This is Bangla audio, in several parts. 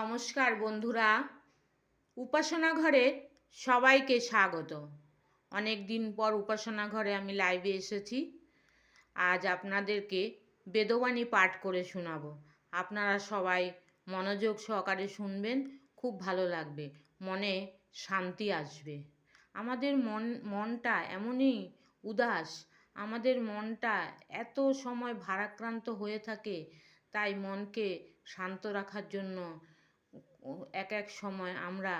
নমস্কার বন্ধুরা। উপাসনা ঘরে সবাইকে স্বাগত। অনেক দিন পর উপাসনা ঘরে আমি লাইভে এসেছি। আজ আপনাদেরকে বেদবাণী পাঠ করে শোনাবো। আপনারা সবাই মনোযোগ সহকারে শুনবেন, খুব ভালো লাগবে, মনে শান্তি আসবে। আমাদের মন, মনটা এমনই উদাস, আমাদের মনটা এত সময় ভারাক্রান্ত হয়ে থাকে, তাই মনকে শান্ত রাখার জন্য এক এক সময় আমরা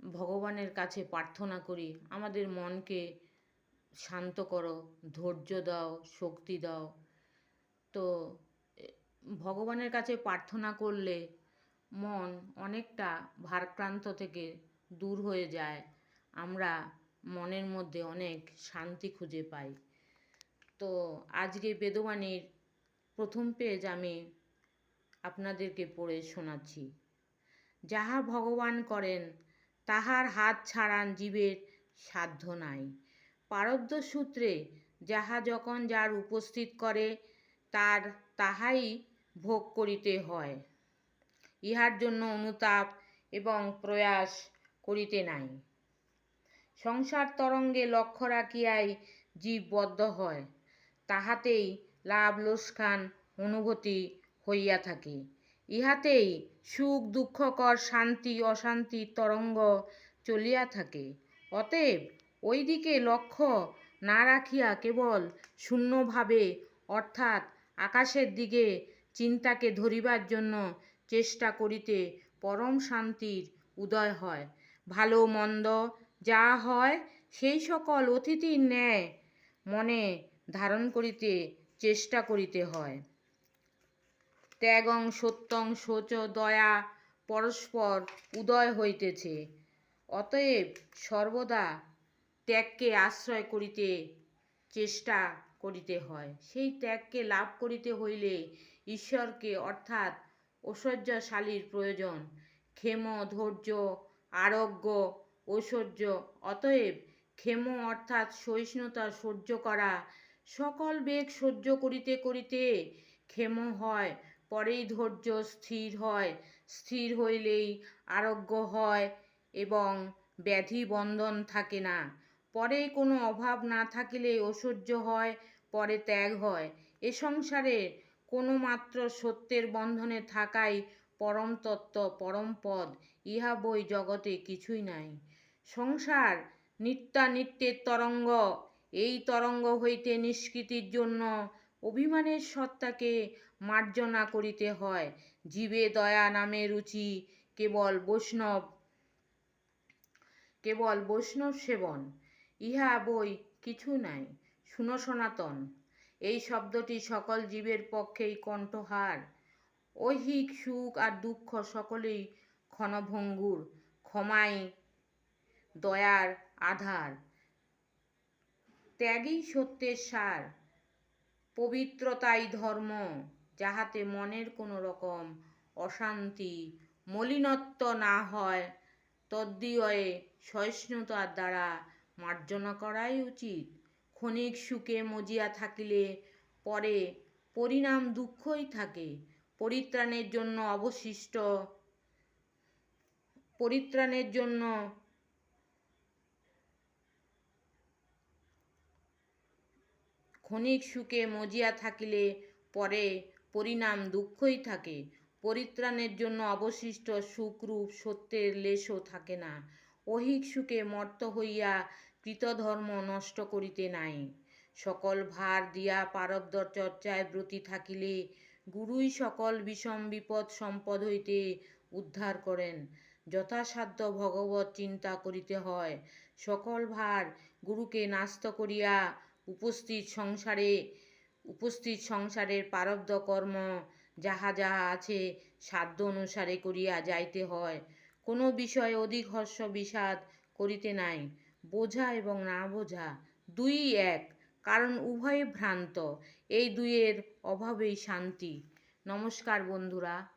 ভগবানের কাছে প্রার্থনা করি, আমাদের মনকে শান্ত করো, ধৈর্য দাও, শক্তি দাও। তো, ভগবানের কাছে প্রার্থনা করলে মন অনেকটা ভারক্রান্ত থেকে দূর হয়ে যায়, আমরা মনের মধ্যে অনেক শান্তি খুঁজে পাই। তো, আজকে বেদবাণীর প্রথম পেজ আমি আপনাদেরকে পড়ে শোনাচ্ছি। যাহা ভগবান করেন, তাহার হাত ছাড়ান জীবের সাধ্য নাই। পারব্য সূত্রে যাহা যখন যার উপস্থিত করে, তার তাহাই ভোগ করিতে হয়। ইহার জন্য অনুতাপ এবং প্রয়াস করিতে নাই। সংসার তরঙ্গে লক্ষ্য রাখিয়াই জীব বদ্ধ হয়, তাহাতেই লাভ লোসখান অনুভূতি হইয়া থাকে। ইহাতেই সুখ দুঃখকর শান্তি অশান্তির তরঙ্গ চলিয়া থাকে। অতএব ওই দিকে লক্ষ্য না রাখিয়া কেবল শূন্যভাবে, অর্থাৎ আকাশের দিকে চিন্তাকে ধরিবার জন্য চেষ্টা করিতে পরম শান্তির উদয় হয়। ভালো, মন্দ যা হয়, সেই সকল অতিথির ন্যায় মনে ধারণ করিতে চেষ্টা করিতে হয়। ত্যাগং সত্যং শোচ দয়া, পরস্পর উদয় হইতেছে। অতএব সর্বদা ত্যাগকে আশ্রয় করিতে চেষ্টা করিতে হয়। সেই ত্যাগকে লাভ করিতে হইলে ঈশ্বরকে অর্থাৎ ঐশ্বর্যশালীর প্রয়োজন। ক্ষেম, ধৈর্য, আরোগ্য, ঐশ্বর্য। অতএব ক্ষেম অর্থাৎ সহিষ্ণুতা সহ্য করা। সকল বেগ সহ্য করিতে করিতে ক্ষেম হয় পরেই ধৈর্য স্থির হয়। স্থির হইলেই আরোগ্য হয় এবং ব্যাধি বন্ধন থাকে না। পরে কোনো অভাব না থাকিলে ঐশ্বর্য হয়, পরে ত্যাগ হয়। এ সংসারে কোনো মাত্র সত্যের বন্ধনে থাকাই পরম তত্ত্ব, পরম পদ। ইহা বই জগতে কিছুই নাই। সংসার নিত্যানিত্যের তরঙ্গ। এই তরঙ্গ হইতে নিষ্কৃতির জন্য অভিমানের সত্তাকে মার্জনা করিতে হয়। জীবে দয়া নামে রুচি, কেবল বৈষ্ণব কেবল বৈষ্ণব সেবন। ইহা বই কিছু নাই, শুনো সনাতন। এই শব্দটি সকল জীবের পক্ষেই কণ্ঠহার। ঐহিক সুখ আর দুঃখ সকলেই ক্ষণভঙ্গুর, ক্ষমাই দয়ার আধার। ত্যাগই সত্যের সার, পবিত্রতাই ধর্ম। যাহাতে মনের কোনো রকম অশান্তি মলিনত্ব না হয় তদ্দিয়ে সহিষ্ণুতার দ্বারা মার্জনা করাই উচিত। ক্ষণিক সুখে মজিয়া থাকিলে পরে পরিণাম দুঃখই থাকে। পরিত্রাণের জন্য অবশিষ্ট, পরিত্রাণের জন্য ক্ষণিক সুখে মজিয়া থাকিলে পরে পরিণাম দুঃখই থাকে। পরিত্রাণের জন্য অবশিষ্ট সুখরূপ সত্যের লেশও থাকে না। অহিক সুখে মর্ত হইয়া কৃতধর্ম নষ্ট করিতে নাই। সকল ভার দিয়া পারব্দর চর্চায় ব্রতী থাকিলে গুরুই সকল বিষম বিপদ সম্পদ হইতে উদ্ধার করেন। যথাসাধ্য ভগবত চিন্তা করিতে হয়। সকল ভার গুরুকে নাস্ত করিয়া উপস্থিত সংসারে উপস্থিত সংসারের পারব্দ কর্ম যাহা যাহা আছে, সাধ্য অনুসারে করিয়া যাইতে হয়। কোনো বিষয়ে অধিক হর্ষ বিষাদ করিতে নাই। বোঝা এবং না বোঝা দুই এক, কারণ উভয়ে ভ্রান্ত। এই দুইয়ের অভাবেই শান্তি। নমস্কার বন্ধুরা।